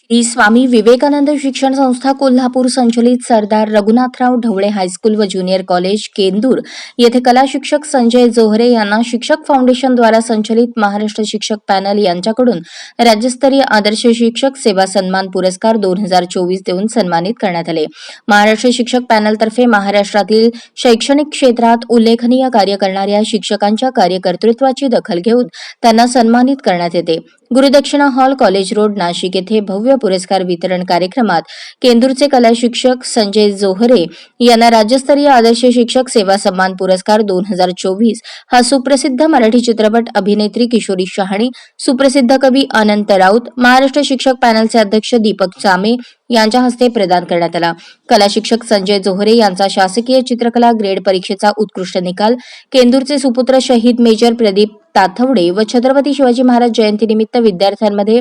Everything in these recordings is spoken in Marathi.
श्री स्वामी विवेकानंद शिक्षण संस्था कोल्हापूर संचलित सरदार रघुनाथराव ढवळे हायस्कूल व ज्युनियर कॉलेज केंदूर. येथे कला शिक्षक संजय जोहरे यांना शिक्षक फाउंडेशनद्वारा संचलित महाराष्ट्र शिक्षक पॅनल यांच्याकडून राज्यस्तरीय आदर्श शिक्षक सेवा सन्मान पुरस्कार दोन हजार चोवीस देऊन सन्मानित करण्यात आले. महाराष्ट्र शिक्षक पॅनलतर्फे महाराष्ट्रातील शैक्षणिक क्षेत्रात उल्लेखनीय कार्य करणाऱ्या शिक्षकांच्या कार्यकर्तृत्वाची दखल घेऊन त्यांना सन्मानित करण्यात येते. Gurudakshina hall college road Nashik येथे भव्य पुरस्कार वितरण कार्यक्रमात केंदूरचे कला शिक्षक संजय जोहरे यांना राज्यस्तरीय आदर्श शिक्षक सेवा सन्मान पुरस्कार दोन हजार चोवीस हा सुप्रसिद्ध मराठी चित्रपट अभिनेत्री किशोरी शहाणी सुप्रसिद्ध कवी अनंत राऊत महाराष्ट्र शिक्षक पॅनलचे अध्यक्ष दीपक चामे यांच्या हस्ते प्रदान करण्यात आला. कला शिक्षक संजय जोहरे यांचा शासकीय चित्रकला ग्रेड परीक्षेचा उत्कृष्ट निकाल केंदूरचे सुपुत्र शहीद मेजर प्रदीप ताथवडे व छत्रपती शिवाजी महाराज जयंतीनिमित्त विद्यार्थ्यांमध्ये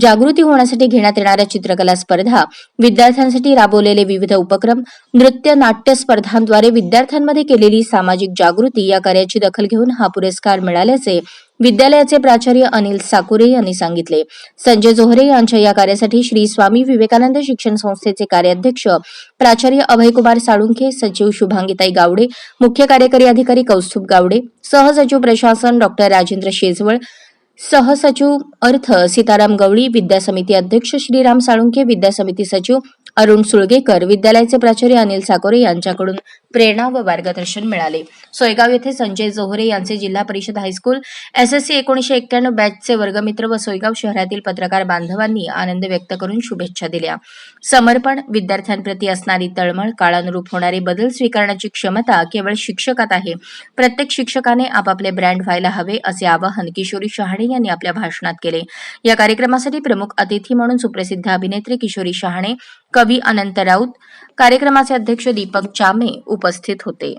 जागृती होण्यासाठी घेण्यात येणाऱ्या चित्रकला स्पर्धा विद्यार्थ्यांसाठी राबवलेले विविध उपक्रम नृत्य नाट्य स्पर्धांद्वारे विद्यार्थ्यांमध्ये केलेली सामाजिक जागृती या कार्याची दखल घेऊन हा पुरस्कार मिळाल्याचे विद्यालयाचे प्राचार्य अनिल साकुरे यांनी सांगितले. संजय जोहरे यांच्या या कार्यासाठी श्री स्वामी विवेकानंद शिक्षण संस्थेचे कार्याध्यक्ष प्राचार्य अभयकुमार साळुंखे सचिव शुभांगीताई गावडे मुख्य कार्यकारी अधिकारी कौस्तुभ गावडे सहसचिव प्रशासन डॉक्टर राजेंद्र शेजवळ सहसचिव अर्थ सीताराम गवळी विद्या समिती अध्यक्ष श्रीराम साळुंखे विद्या समिती सचिव अरुण सुळगेकर विद्यालयाचे प्राचार्य अनिल साकोरे यांच्याकडून प्रेरणा व मार्गदर्शन मिळाले. सोयगाव येथे संजय जोहरे यांचे जिल्हा परिषद हायस्कूल एसएससी एकोणीशे एक्क्याण्णव बॅचचे वर्गमित्र व सोयगाव शहरातील पत्रकार बांधवांनी आनंद व्यक्त करून शुभेच्छा दिल्या. समर्पण विद्यार्थ्यांप्रती असणारी तळमळ काळानुरूप होणारे बदल स्वीकारण्याची क्षमता केवळ शिक्षकात आहे. प्रत्येक शिक्षकाने आपापले ब्रँड व्हायला हवे असे आवाहन किशोरी शहाणे शहाणे यांनी आपल्या भाषणात केले. या कार्यक्रमासाठी प्रमुख अतिथी म्हणून सुप्रसिद्ध अभिनेत्री किशोरी शहाणे कवी अनंत राऊत कार्यक्रमाचे अध्यक्ष दीपक चामे उपस्थित होते.